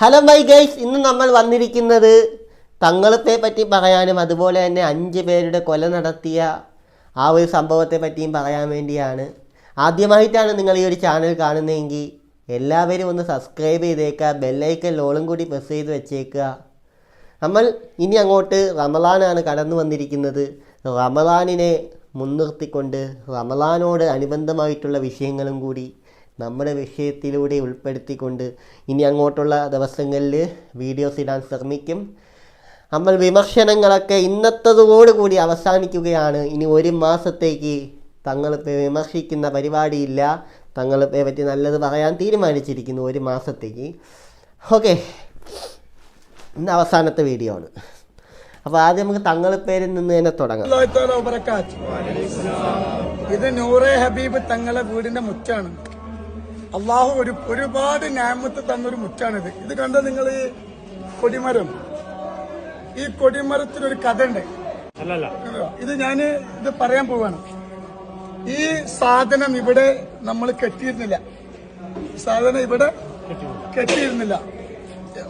Hello bye guys ഇന്ന് നമ്മൾ വന്നിരിക്കുന്നത് തങ്ങളത്തെ പറ്റി പറയാനും അതുപോലെ തന്നെ അഞ്ച് പേരുടെ കൊല നടത്തിയ ആ ഒരു സംഭവത്തെ പറ്റിയും പറയാൻ വേണ്ടിയാണ്. ആദ്യമായിട്ടാണ് നിങ്ങൾ ഈ ഒരു ചാനൽ കാണുന്നതെങ്കിൽ എല്ലാവരും ഒന്ന് സബ്സ്ക്രൈബ് ചെയ്തേക്കുക ബെല്ലൈക്കൻ ലോളും കൂടി പ്രസ് ചെയ്ത് വെച്ചേക്കുക. നമ്മൾ ഇനി അങ്ങോട്ട് റമലാനാണ് കടന്നു വന്നിരിക്കുന്നത്. റമലാനിനെ മുൻനിർത്തിക്കൊണ്ട് റമലാനോട് അനുബന്ധമായിട്ടുള്ള വിഷയങ്ങളും കൂടി നമ്മുടെ വിഷയത്തിലൂടെ ഉൾപ്പെടുത്തിക്കൊണ്ട് ഇനി അങ്ങോട്ടുള്ള ദിവസങ്ങളിൽ വീഡിയോസ് ഇടാൻ ശ്രമിക്കും. നമ്മൾ വിമർശനങ്ങളൊക്കെ ഇന്നത്തതോടുകൂടി അവസാനിക്കുകയാണ്. ഇനി ഒരു മാസത്തേക്ക് തങ്ങളിപ്പോൾ വിമർശിക്കുന്ന പരിപാടിയില്ല. തങ്ങളിപ്പെ പറ്റി നല്ലത് പറയാൻ തീരുമാനിച്ചിരിക്കുന്നു ഒരു മാസത്തേക്ക്. ഓക്കെ ഇന്ന് അവസാനത്തെ വീഡിയോ ആണ്. അപ്പോൾ ആദ്യം നമുക്ക് തങ്ങളിപ്പേരിൽ നിന്ന് തന്നെ തുടങ്ങാം. ഇത് നൂറെ ഹബീബ് തങ്ങളെ വീടിന്റെ മുറ്റാണ്. അള്ളാഹു ഒരു ഒരുപാട് ഞാമത്ത് തന്നൊരു മുറ്റാണിത്. ഇത് കണ്ട നിങ്ങൾ ഈ കൊടിമരം. ഈ കൊടിമരത്തിനൊരു കഥ ഉണ്ട് ഇത് ഞാൻ ഇത് പറയാൻ പോവാണ്. ഈ സാധനം ഇവിടെ നമ്മൾ കെട്ടിയിരുന്നില്ല. സാധനം ഇവിടെ കെട്ടിയിരുന്നില്ല.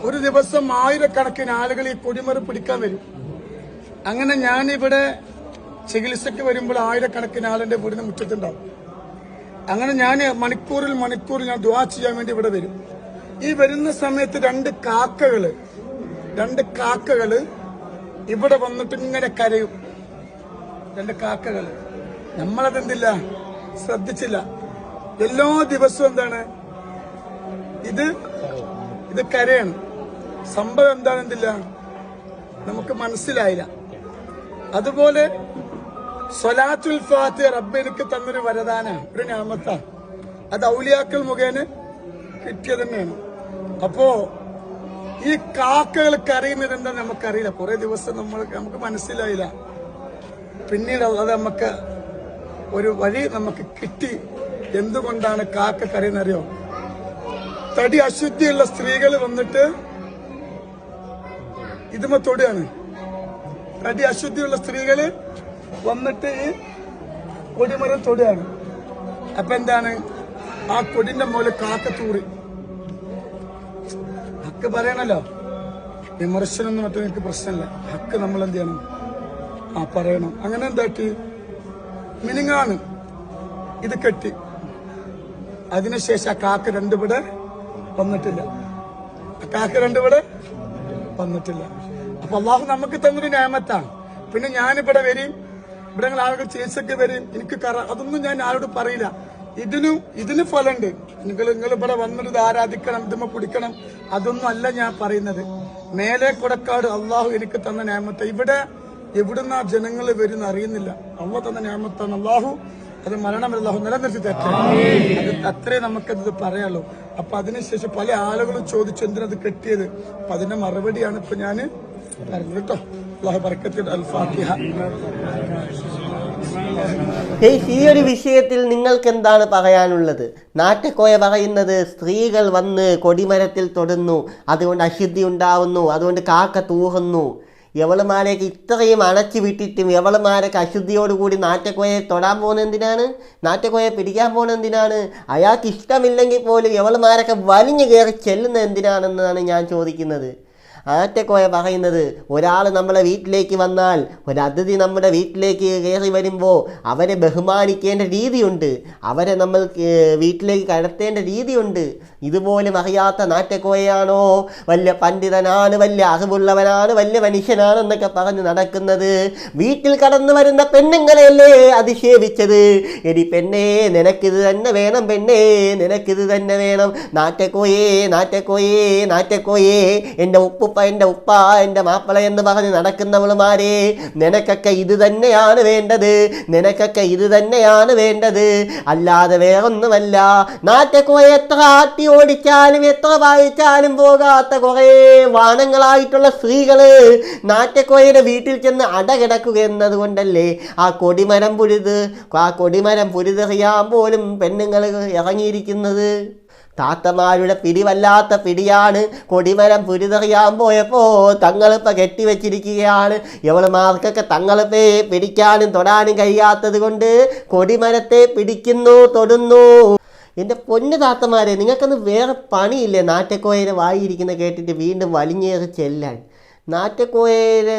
ഒരു ദിവസം ആയിരക്കണക്കിന് ആളുകൾ ഈ കൊടിമരം പിടിക്കാൻ വരും. അങ്ങനെ ഞാനിവിടെ ചികിത്സയ്ക്ക് വരുമ്പോൾ ആയിരക്കണക്കിന് ആളിന്റെ വീടിന് മുറ്റത്തുണ്ടാവും. അങ്ങനെ ഞാൻ മണിക്കൂറിൽ മണിക്കൂറിൽ ഞാൻ ദ്വാ ചെയ്യാൻ വേണ്ടി ഇവിടെ വരും. ഈ വരുന്ന സമയത്ത് രണ്ട് കാക്കകൾ രണ്ട് കാക്കകൾ ഇവിടെ വന്നിട്ട് ഇങ്ങനെ കരയും. രണ്ട് കാക്കകൾ. നമ്മളതെന്തില്ല? ശ്രദ്ധിച്ചില്ല. എല്ലാ ദിവസവും എന്താണ്? ഇത് ഇത് കരയാണ്. സംഭവം എന്താണെന്നില്ല നമുക്ക് മനസ്സിലായില്ല. അതുപോലെ സ്വലാത്തുൽ ഫാത്തി റബ്ബ് എനിക്ക് തന്നൊരു വരദാന ഒരു ഞാമത്ത അത് ഔലിയാക്കൾ മുഖേന കിട്ടിയത് തന്നെയാണ്. അപ്പോ ഈ കാക്കകൾക്ക് അറിയുന്നത് എന്താ നമുക്കറിയില്ല. കുറെ ദിവസം നമ്മൾ നമുക്ക് മനസ്സിലായില്ല. പിന്നീട് അത് നമുക്ക് ഒരു വഴി നമുക്ക് കിട്ടി. എന്തുകൊണ്ടാണ് കാക്ക കറിയെന്നറിയോ തടി അശുദ്ധിയുള്ള സ്ത്രീകൾ വന്നിട്ട് ഇതുമ തൊടുകയാണ്. തടി അശുദ്ധിയുള്ള സ്ത്രീകൾ വന്നിട്ട് കൊടിമരം തൊടുകയാണ്. അപ്പൊ എന്താണ്? ആ കൊടിന്റെ മുകളിൽ കാക്ക തൂറി. ഹക്ക് പറയണല്ലോ. വിമർശനം എന്ന് മറ്റും എനിക്ക് പ്രശ്നമില്ല. ഹക്ക് നമ്മൾ എന്ത് ചെയ്യണം? ആ പറയണം. അങ്ങനെ എന്താട്ടി മിനിങ്ങാണ്. ഇത് കെട്ടി. അതിനുശേഷം ആ കാക്ക രണ്ടുപിടെ വന്നിട്ടില്ല. ആ കാക്ക രണ്ടുപിടെ വന്നിട്ടില്ല. അപ്പൊ അള്ളാഹു നമുക്ക് തന്നൊരു ന്യായമത്താണ് പിന്നെ ഞാനിവിടെ വരും ഇവിടെ ഞങ്ങൾ ആളുകൾ ചേച്ചൊക്കെ വരും. എനിക്ക് കറ അതൊന്നും ഞാൻ ആരോട് പറയില്ല. ഇതിനും ഇതിന് ഫലമുണ്ട് നിങ്ങൾ നിങ്ങൾ ഇവിടെ വന്നിട്ട് ഇത് ആരാധിക്കണം ഇതുമ്മ കുടിക്കണം അതൊന്നും അല്ല ഞാൻ പറയുന്നത്. മേലെ കൊടക്കാട് അള്ളാഹു എനിക്ക് തന്ന ന്യായമത്ത ഇവിടെ എവിടുന്ന ജനങ്ങൾ വരുന്ന അറിയുന്നില്ല. അള്ളാഹ് തന്ന ഞാമത്താണ് അള്ളാഹു. അത് മരണം അള്ളാഹു നിലനിർത്തി തരട്ടെ. അത് അത്രേ നമുക്കത് പറയാലോ അപ്പൊ അതിനുശേഷം പല ആളുകളും ചോദിച്ചു എന്തിനത് കെട്ടിയത്? അപ്പൊ അതിന്റെ മറുപടിയാണ് ഇപ്പൊ ഞാൻ പറഞ്ഞു കേട്ടോ അള്ളാഹു പറക്കത്തി അൽ ഫാത്തിഹ ഈ ഒരു വിഷയത്തിൽ നിങ്ങൾക്ക് എന്താണ് പറയാനുള്ളത്? നാട്ടക്കോയ പറയുന്നത് സ്ത്രീകൾ വന്ന് കൊടിമരത്തിൽ തൊടുന്നു അതുകൊണ്ട് അശുദ്ധി ഉണ്ടാവുന്നു അതുകൊണ്ട് കാക്ക തൂകുന്നു. എവളുമാരേക്ക് ഇത്രയും അണച്ചു വിട്ടിട്ടും എവളുമാരൊക്കെ അശുദ്ധിയോടുകൂടി നാറ്റക്കോയെ തൊടാൻ പോകുന്ന എന്തിനാണ്? നാറ്റക്കോയെ പിടിക്കാൻ പോകുന്ന എന്തിനാണ്? അയാൾക്ക് ഇഷ്ടമില്ലെങ്കിൽ പോലും എവളുമാരൊക്കെ വലിഞ്ഞു കയറി ചെല്ലുന്നത് എന്തിനാണെന്നാണ് ഞാൻ ചോദിക്കുന്നത്. ആറ്റക്കോയ പറയുന്നത് ഒരാൾ നമ്മളെ വീട്ടിലേക്ക് വന്നാൽ ഒരു അതിഥി നമ്മുടെ വീട്ടിലേക്ക് കയറി വരുമ്പോൾ അവരെ ബഹുമാനിക്കേണ്ട രീതിയുണ്ട്. അവരെ നമ്മൾ വീട്ടിലേക്ക് കടത്തേണ്ട രീതിയുണ്ട്. ഇതുപോലും അറിയാത്ത നാറ്റക്കോയാണോ? വലിയ പണ്ഡിതനാണ് വലിയ അറിവുള്ളവനാണ് വലിയ മനുഷ്യനാണ് എന്നൊക്കെ പറഞ്ഞ് നടക്കുന്നത്. വീട്ടിൽ കടന്നു വരുന്ന പെണ്ണുങ്ങളെയല്ലേ അധിക്ഷേപിച്ചത്? എടി പെണ്ണേ നിനക്കിത് തന്നെ വേണം പെണ്ണേ നിനക്കിത് തന്നെ വേണം. നാറ്റക്കോയേ നാറ്റക്കോയേ നാറ്റക്കോയേ എന്റെ ഉപ്പുപ്പ എന്റെ ഉപ്പ എന്റെ മാപ്പിള എന്ന് പറഞ്ഞ് നടക്കുന്നവളുമാരെ നിനക്കൊക്കെ ഇത് തന്നെയാണ് വേണ്ടത് നിനക്കൊക്കെ ഇത് തന്നെയാണ് വേണ്ടത്. അല്ലാതെ വേറൊന്നുമല്ല. നാറ്റക്കോയെ എത്ര ആട്ടി ഓടിച്ചാലും എത്ര വായിച്ചാലും പോകാത്ത കുറേ വാനങ്ങളായിട്ടുള്ള സ്ത്രീകൾ നാറ്റക്കോയയുടെ വീട്ടിൽ ചെന്ന് അടകിടക്കുക എന്നതുകൊണ്ടല്ലേ ആ കൊടിമരം പുഴുത് ആ കൊടിമരം പുരുതെറിയാൻ പോലും പെണ്ണുങ്ങൾ ഇറങ്ങിയിരിക്കുന്നത്? താത്തമാരുടെ പിടിവല്ലാത്ത പിടിയാണ് കൊടിമരം പുരിതറിയാൻ പോയപ്പോ തങ്ങളിപ്പ കെട്ടിവെച്ചിരിക്കുകയാണ്. ഇവളുമാർക്കൊക്കെ തങ്ങളിപ്പേ പിടിക്കാനും തൊടാനും കഴിയാത്തത് കൊണ്ട് കൊടിമരത്തെ പിടിക്കുന്നു തൊടുന്നു. എന്റെ പൊന്നു താത്തമാരെ നിങ്ങൾക്കൊന്ന് വേറെ പണിയില്ലേ? നാറ്റക്കോയരെ വായിരിക്കുന്ന കേട്ടിട്ട് വീണ്ടും വലിഞ്ഞേറി ചെല്ലാൻ. നാറ്റക്കോയരെ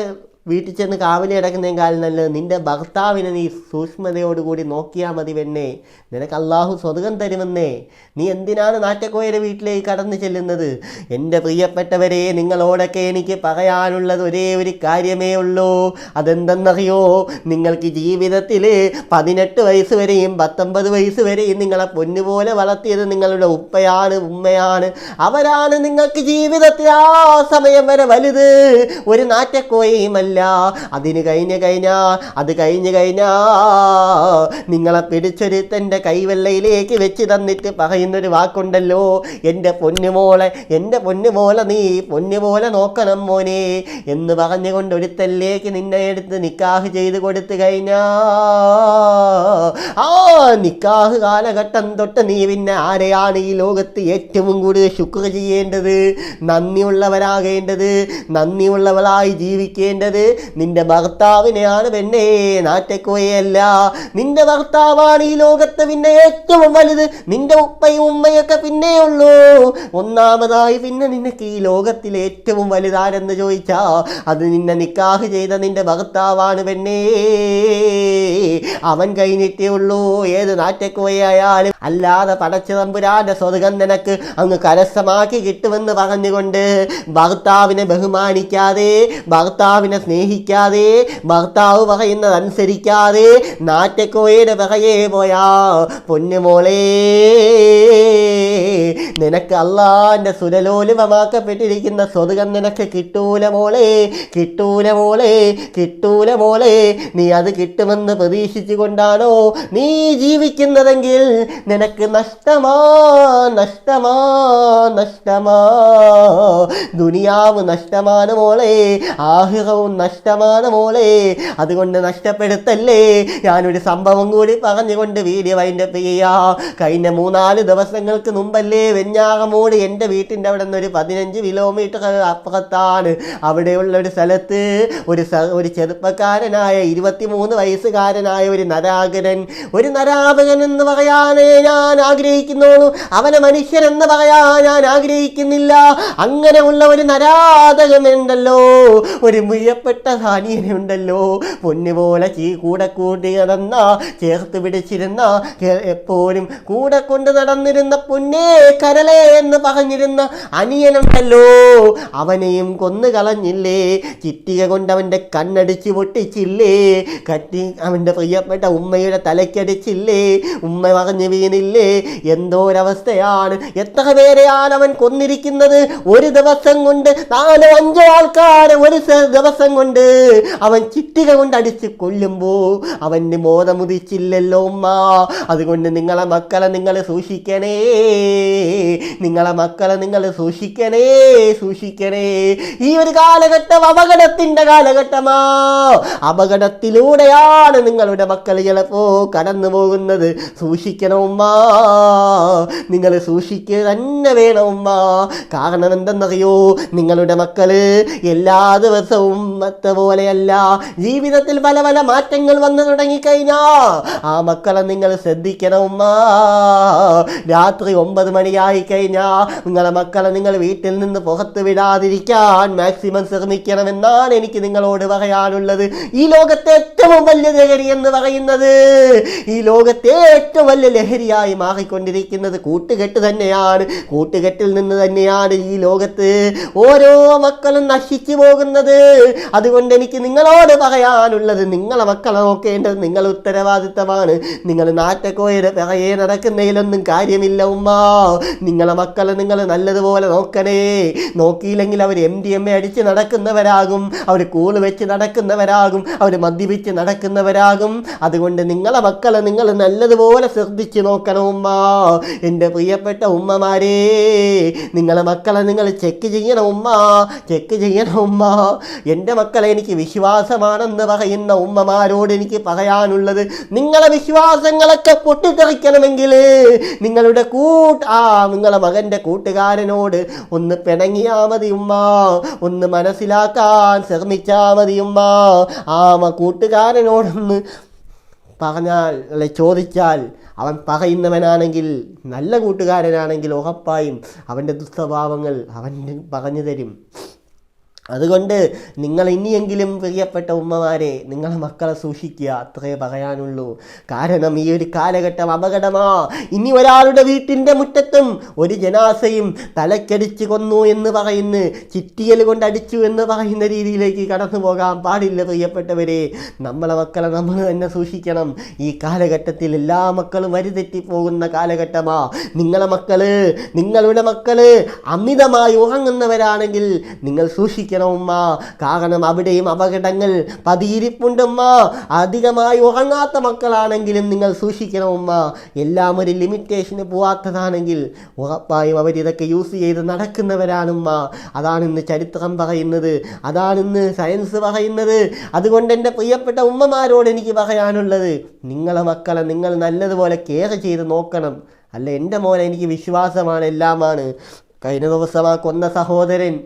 വീട്ടിൽ ചെന്ന് കാവലി അടക്കുന്നതിനേക്കാളും നല്ലത്. നിന്റെ ഭർത്താവിനെ നീ സൂക്ഷ്മതയോടുകൂടി നോക്കിയാൽ മതി പെണ്ണേ. നിനക്ക് അള്ളാഹു സ്വതകം തരുമെന്നേ. നീ എന്തിനാണ് നാറ്റക്കോയുടെ വീട്ടിലേക്ക് കടന്നു ചെല്ലുന്നത്? എന്റെ പ്രിയപ്പെട്ടവരെ നിങ്ങളോടൊക്കെ എനിക്ക് പറയാനുള്ളത് ഒരേ ഒരു കാര്യമേ ഉള്ളൂ. അതെന്തെന്നറിയോ? നിങ്ങൾക്ക് ജീവിതത്തിൽ പതിനെട്ട് വയസ്സ് വരെയും പത്തൊമ്പത് വയസ്സ് വരെയും നിങ്ങളെ പൊന്നുപോലെ വളർത്തിയത് നിങ്ങളുടെ ഉപ്പയാണ് ഉമ്മയാണ്. അവരാണ് നിങ്ങൾക്ക് ജീവിതത്തിൽ ആ സമയം വരെ വലുത്. ഒരു നാറ്റക്കോയുമല്ല അതിന് കഴിഞ്ഞ് കഴിഞ്ഞാ അത് കഴിഞ്ഞ് കഴിഞ്ഞാ. നിങ്ങളെ പിടിച്ചൊരുത്തന്റെ കൈവെള്ളയിലേക്ക് വെച്ച് തന്നിട്ട് പറയുന്നൊരു വാക്കുണ്ടല്ലോ. എന്റെ പൊന്നുമോളെ എന്റെ പൊന്നുമോളെ നീ പൊന്നുപോലെ നോക്കണം മോനെ എന്ന് പറഞ്ഞുകൊണ്ട് ഒരുത്തല്ലേക്ക് നിന്നെ എടുത്ത് നിക്കാഹ് ചെയ്ത് കൊടുത്തു കഴിഞ്ഞാ. ആ നിക്കാഹ് കാലഘട്ടം തൊട്ട് നീ പിന്നെ ആരെയാണ് ഈ ലോകത്ത് ഏറ്റവും കൂടുതൽ ശുക്ർ ചെയ്യേണ്ടത്? നന്ദിയുള്ളവരാകേണ്ടത്? നന്ദിയുള്ളവളായി ജീവിക്കേണ്ടത്? നിന്റെ ഭർത്താവിനെയാണ് പെണ്ണേ നാറ്റക്കോയല്ല. നിന്റെ ഭർത്താവാണ് ഈ ലോകത്ത് പിന്നെ ഏറ്റവും വലുത്. നിന്റെ ഉപ്പയും ഉമ്മയൊക്കെ പിന്നെ ഉള്ളൂ. ഒന്നാമതായി പിന്നെ നിനക്ക് ഈ ലോകത്തിൽ ഏറ്റവും വലുതാരെന്ന് ചോദിച്ചാ അത് നിന്നെ നിക്കാഹ് ചെയ്ത നിന്റെ ഭർത്താവാണ് പെണ്ണേ. അവൻ കഴിഞ്ഞിട്ടേ ഉള്ളൂ. ഏത് നാറ്റക്കോയായാലും. അല്ലാതെ പടച്ച തമ്പുരാന്റെ സ്വതകം നിനക്ക് അങ്ങ് കരസ്ഥമാക്കി കിട്ടുമെന്ന് പറഞ്ഞുകൊണ്ട് ഭർത്താവിനെ ബഹുമാനിക്കാതെ ഭർത്താവിനെ സ്നേഹിക്കാതെ ഭർത്താവ് പറയുന്നത് അനുസരിക്കാതെ നാറ്റക്കോയുടെ പിറകെ പോയാ പൊന്നുമോളെ. നിനക്ക് അള്ളാന്റെ സുരലോലുപമാക്കപ്പെട്ടിരിക്കുന്ന സ്വതുകം നിനക്ക് കിട്ടൂല മോളെ കിട്ടൂല മോളെ കിട്ടൂല മോളെ. നീ അത് കിട്ടുമെന്ന് പ്രതീക്ഷിച്ചു കൊണ്ടാണോ നീ ജീവിക്കുന്നതെങ്കിൽ നിനക്ക് നഷ്ടമാ നഷ്ടമാ നഷ്ടമാ. ദുനിയാവ് നഷ്ടമാണ് മോളെ ആഹിറവും നഷ്ടമാണ് മോളെ. അതുകൊണ്ട് നഷ്ടപ്പെടുത്തല്ലേ. ഞാനൊരു സംഭവം കൂടി പറഞ്ഞുകൊണ്ട് വീഡിയോ അതിന്റെ ചെയ്യാ. കഴിഞ്ഞ മൂന്നാൽ ദിവസങ്ങൾക്ക് മുമ്പല്ലേ വെഞ്ഞാറമൂട് എന്റെ വീട്ടിന്റെ അവിടെ നിന്ന് ഒരു പതിനഞ്ച് കിലോമീറ്റർ അപ്പുറത്താണ്. അവിടെയുള്ള ഒരു സ്ഥലത്ത് ഒരു ഒരു ചെറുപ്പക്കാരനായ ഇരുപത്തിമൂന്ന് വയസ്സുകാരനായ ഒരു നരാഗരൻ. ഒരു നരാപകൻ എന്ന് പറയാനേ ഞാൻ ആഗ്രഹിക്കുന്നുള്ളൂ. അവനെ മനുഷ്യൻ എന്ന് പറയാൻ ഞാൻ ആഗ്രഹിക്കുന്നില്ല. അങ്ങനെയുള്ള ഒരു നരാതകമുണ്ടല്ലോ ഒരു മുയ്യപ്പെട്ട ധാനിയനുണ്ടല്ലോ പൊന്നുപോലെ ചീ കൂടെ കൂടി നടന്ന ചേർത്ത് പിടിച്ചിരുന്ന എപ്പോഴും കൂടെ കൊണ്ട് നടന്നിരുന്ന പൊന്നേ കരളേ എന്ന് പറഞ്ഞിരുന്ന അനിയനുണ്ടല്ലോ. അവനെയും കൊന്നു കളഞ്ഞില്ലേ? ചിറ്റിക കൊണ്ട് അവന്റെ കണ്ണടിച്ച് പൊട്ടിച്ചില്ലേ? കറ്റി അവന്റെ പ്രിയപ്പെട്ട ഉമ്മയുടെ തലയ്ക്കടിച്ചില്ലേ? ഉമ്മ പറഞ്ഞു വീണില്ലേ? എന്തോരവസ്ഥയാണ്. എത്ര പേരെയാണ് അവൻ കൊന്നിരിക്കുന്നത്? ഒരു ദിവസം കൊണ്ട് നാലോ അഞ്ചോ ആൾക്കാരെ ഒരു ദിവസം കൊണ്ട് അവൻ ചിറ്റിക കൊണ്ട് അടിച്ച് കൊല്ലുമ്പോ അവന് മോദമുദിച്ചില്ലല്ലോ ഉമ്മ. അതുകൊണ്ട് നിങ്ങളെ മക്കളെ നിങ്ങൾ സൂക്ഷിക്കണേ. നിങ്ങളെ മക്കളെ നിങ്ങൾ സൂക്ഷിക്കണേ സൂക്ഷിക്കണേ. ഈ ഒരു കാലഘട്ടം അപകടത്തിന്റെ കാലഘട്ടമാ. അപകടത്തിലൂടെയാണ് നിങ്ങളുടെ മക്കൾ ചിലപ്പോ കടന്നു പോകുന്നത്. സൂക്ഷിക്കണം ഉമ്മ. നിങ്ങൾ സൂക്ഷിക്കുക തന്നെ വേണം കാരണം എന്തെന്നറിയോ? നിങ്ങളുടെ മക്കൾ എല്ലാ ദിവസവും മത്ത പോലെയല്ല ജീവിതത്തിൽ പല പല മാറ്റങ്ങൾ വന്നു തുടങ്ങിക്കഴിഞ്ഞാ ആ മക്കളെ നിങ്ങൾ ശ്രദ്ധിക്കണം ഉമ്മ രാത്രി ഒമ്പത് മണിയായി കഴിഞ്ഞാ നിങ്ങളെ മക്കളെ നിങ്ങൾ വീട്ടിൽ നിന്ന് പുറത്ത് വിടാതിരിക്കാൻ മാക്സിമം ശ്രമിക്കണമെന്നാണ് എനിക്ക് നിങ്ങളോട് പറയാനുള്ളത്. ഈ ലോകത്തെ ഏറ്റവും വലിയ ലഹരി എന്ന് പറയുന്നത് ഈ ലോകത്തെ ഏറ്റവും വലിയ ലഹരിയായി മാറിക്കൊണ്ടിരിക്കുന്നത് കൂട്ടുകെട്ട് തന്നെയാണ്. കൂട്ടുകെട്ടിൽ നിന്ന് തന്നെയാണ് ഈ ലോകത്ത് ഓരോ മക്കളും നശിച്ചു പോകുന്നത്. അതുകൊണ്ട് എനിക്ക് നിങ്ങളോട് പറയാനുള്ളത് നിങ്ങളെ മക്കളെ നോക്കേണ്ടത് നിങ്ങൾ ഉത്തരവാദിത്തമാണ്. നിങ്ങൾ നാറ്റക്കോയുടെ പിറകെ നടക്കുന്നതിലൊന്നും കാര്യമില്ല ഉമ്മ. നിങ്ങളെ മക്കളെ നിങ്ങൾ നല്ലതുപോലെ നോക്കണേ. നോക്കിയില്ലെങ്കിൽ അവർ എം ഡി എം എ അടിച്ച് നടക്കുന്നവരാകും അവർ കൂൾ വെച്ച് നടക്കുന്നവരാകും അവർ മദ്യപിച്ച് നടക്കുന്നവരാകും. അതുകൊണ്ട് നിങ്ങളെ മക്കളെ നിങ്ങൾ നല്ലതുപോലെ ശ്രദ്ധിച്ച് നോക്കണം ഉമ്മ. എന്റെ പ്രിയപ്പെട്ട ഉമ്മമാരേ നിങ്ങളെ മക്കളെ നിങ്ങൾ ചെക്ക് ചെയ്യണം ഉമ്മ. ചെക്ക് ചെയ്യണം ഉമ്മ. എന്റെ മക്കളെ എനിക്ക് വിശ്വാസമാണെന്ന് പറയുന്ന ഉമ്മമാരോട് എനിക്ക് പറയാനുള്ളത് നിങ്ങളെ വിശ്വാസങ്ങളൊക്കെ പൊട്ടിത്തെറിക്കണമെങ്കിൽ നിങ്ങളുടെ കൂട്ട് ആ നിങ്ങളെ മകന്റെ കൂട്ടുകാരനോട് ഒന്ന് പിണങ്ങിയാ മതി ഉമ്മ ഒന്ന് മനസ്സിലാക്കാൻ ശ്രമിച്ചാ മതി ഉമ്മ. ആ കൂട്ടുകാരനോടൊന്ന് പറഞ്ഞാൽ അല്ലെ ചോദിച്ചാൽ അവൻ പറയുന്നവനാണെങ്കിൽ നല്ല കൂട്ടുകാരനാണെങ്കിൽ ഉറപ്പായും അവന്റെ ദുസ്വഭാവങ്ങൾ അവൻ പറഞ്ഞു തരും. അതുകൊണ്ട് നിങ്ങൾ ഇനിയെങ്കിലും പ്രിയപ്പെട്ട ഉമ്മമാരെ നിങ്ങളെ മക്കളെ സൂക്ഷിക്കുക അത്രേ പറയാനുള്ളൂ. കാരണം ഈ ഒരു കാലഘട്ടം അപകടമാ. ഇനി ഒരാളുടെ വീട്ടിന്റെ മുറ്റത്തും ഒരു ജനാസയും തലക്കടിച്ച് കൊന്നു എന്ന് പറയുന്ന ചിറ്റിയൽ കൊണ്ട് അടിച്ചു എന്ന് പറയുന്ന രീതിയിലേക്ക് കടന്നു പോകാൻ പാടില്ല പ്രിയപ്പെട്ടവരെ. നമ്മളെ മക്കളെ നമ്മൾ തന്നെ സൂക്ഷിക്കണം. ഈ കാലഘട്ടത്തിൽ എല്ലാ മക്കളും വരിതെറ്റിപ്പോകുന്ന കാലഘട്ടമാ. നിങ്ങളെ മക്കൾ നിങ്ങളുടെ മക്കൾ അമിതമായി ഉറങ്ങുന്നവരാണെങ്കിൽ നിങ്ങൾ സൂക്ഷിക്കണം. ഉമ്മ കാരണം അവിടെയും അപകടങ്ങൾ പതിയിരിപ്പുണ്ടമ്മ. അധികമായി ഉറങ്ങാത്ത മക്കളാണെങ്കിലും നിങ്ങൾ സൂക്ഷിക്കണം ഉമ്മ എല്ലാം ഒരു ലിമിറ്റേഷന് പോവാത്തതാണെങ്കിൽ ഉറപ്പായും അവരിതൊക്കെ യൂസ് ചെയ്ത് നടക്കുന്നവരാണുമ്മ. അതാണ് ഇന്ന് ചരിത്രം പറയുന്നത്. അതാണ് ഇന്ന് സയൻസ് പറയുന്നത്. അതുകൊണ്ട് എന്റെ പ്രിയപ്പെട്ട ഉമ്മമാരോട് എനിക്ക് പറയാനുള്ളത് നിങ്ങളെ മക്കളെ നിങ്ങൾ നല്ലതുപോലെ കെയർ ചെയ്ത് നോക്കണം. അല്ല? എന്റെ മോനെ എനിക്ക് വിശ്വാസമാണ് എല്ലാമാണ്. കഴിഞ്ഞ ദിവസം ആ കൊന്ന സഹോദരൻ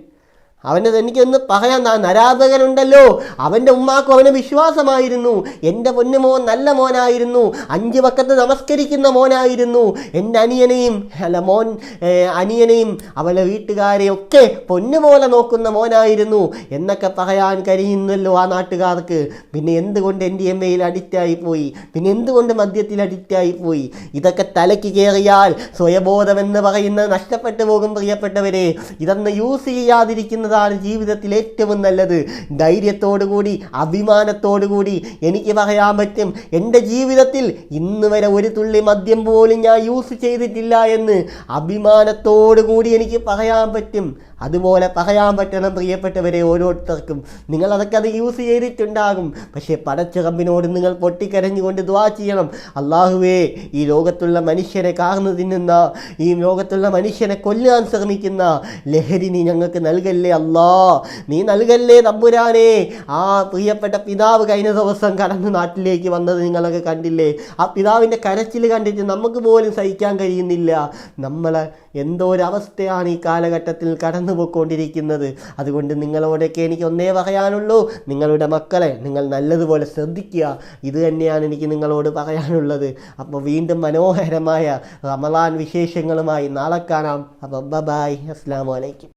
അവന്റെ എനിക്കൊന്ന് പറയാൻ നരാധകനുണ്ടല്ലോ. അവന്റെ ഉമ്മാക്കും അവന് വിശ്വാസമായിരുന്നു. എന്റെ പൊന്നുമോൻ നല്ല മോനായിരുന്നു. അഞ്ച് വക്കത്ത് നമസ്കരിക്കുന്ന മോനായിരുന്നു. എന്റെ അനിയനെയും അല്ല മോൻ അനിയനെയും അവളെ വീട്ടുകാരെയൊക്കെ പൊന്നുപോലെ നോക്കുന്ന മോനായിരുന്നു എന്നൊക്കെ പറയാൻ കഴിയുന്നല്ലോ ആ നാട്ടുകാർക്ക്. പിന്നെ എന്തുകൊണ്ട് എന്റെ എം എയിൽ അഡിക്റ്റായി പോയി പിന്നെ എന്തുകൊണ്ട് മദ്യത്തിൽ അഡിക്റ്റായി പോയി ഇതൊക്കെ തലയ്ക്ക് കയറിയാൽ സ്വയബോധമെന്ന് പറയുന്നത് നഷ്ടപ്പെട്ടു പോകും പ്രിയപ്പെട്ടവരെ. ഇതൊന്ന് യൂസ് ചെയ്യാതിരിക്കുന്നതാണ് ജീവിതത്തിൽ ഏറ്റവും നല്ലത്. ധൈര്യത്തോടുകൂടി അഭിമാനത്തോടുകൂടി എനിക്ക് പറയാൻ പറ്റും. എന്റെ ജീവിതത്തിൽ ഇന്ന് വരെ ഒരു തുള്ളി മദ്യം പോലും ഞാൻ യൂസ് ചെയ്തിട്ടില്ല എന്ന് അഭിമാനത്തോടുകൂടി എനിക്ക് പറയാൻ പറ്റും. അതുപോലെ പറയാൻ പറ്റണം പ്രിയപ്പെട്ടവരെ ഓരോരുത്തർക്കും. നിങ്ങൾ അതൊക്കെ അത് യൂസ് ചെയ്തിട്ടുണ്ടാകും. പക്ഷേ പടച്ചിറമ്പിനോട് നിങ്ങൾ പൊട്ടിക്കരഞ്ഞുകൊണ്ട് ദ്വാ ചെയ്യണം. അള്ളാഹുവേ ഈ ലോകത്തുള്ള മനുഷ്യരെ കാർന്നു തിന്നുന്ന ഈ ലോകത്തുള്ള മനുഷ്യനെ കൊല്ലാൻ ശ്രമിക്കുന്ന ലഹരി നീ ഞങ്ങൾക്ക് നൽകല്ലേ അല്ലാ നീ നൽകല്ലേ തമ്പുരാനെ? ആ പ്രിയപ്പെട്ട പിതാവ് കഴിഞ്ഞ ദിവസം കടന്ന് നാട്ടിലേക്ക് വന്നത് നിങ്ങളൊക്കെ കണ്ടില്ലേ? ആ പിതാവിന്റെ കരച്ചിൽ കണ്ടിട്ട് നമുക്ക് പോലും സഹിക്കാൻ കഴിയുന്നില്ല. നമ്മൾ എന്തോ ഒരു അവസ്ഥയാണ് ഈ കാലഘട്ടത്തിൽ കടന്നു പോയിക്കൊണ്ടിരിക്കുന്നത്. അതുകൊണ്ട് നിങ്ങളോടൊക്കെ എനിക്ക് ഒന്നേ പറയാനുള്ളൂ. നിങ്ങളുടെ മക്കളെ നിങ്ങൾ നല്ലതുപോലെ ശ്രദ്ധിക്കുക. ഇത് തന്നെയാണ് എനിക്ക് നിങ്ങളോട് പറയാനുള്ളത്. അപ്പോൾ വീണ്ടും മനോഹരമായ റമലാൻ വിശേഷങ്ങളുമായി നാളെ കാണാം. അപ്പോൾ ബബായ് അസ്സാം വലൈക്കും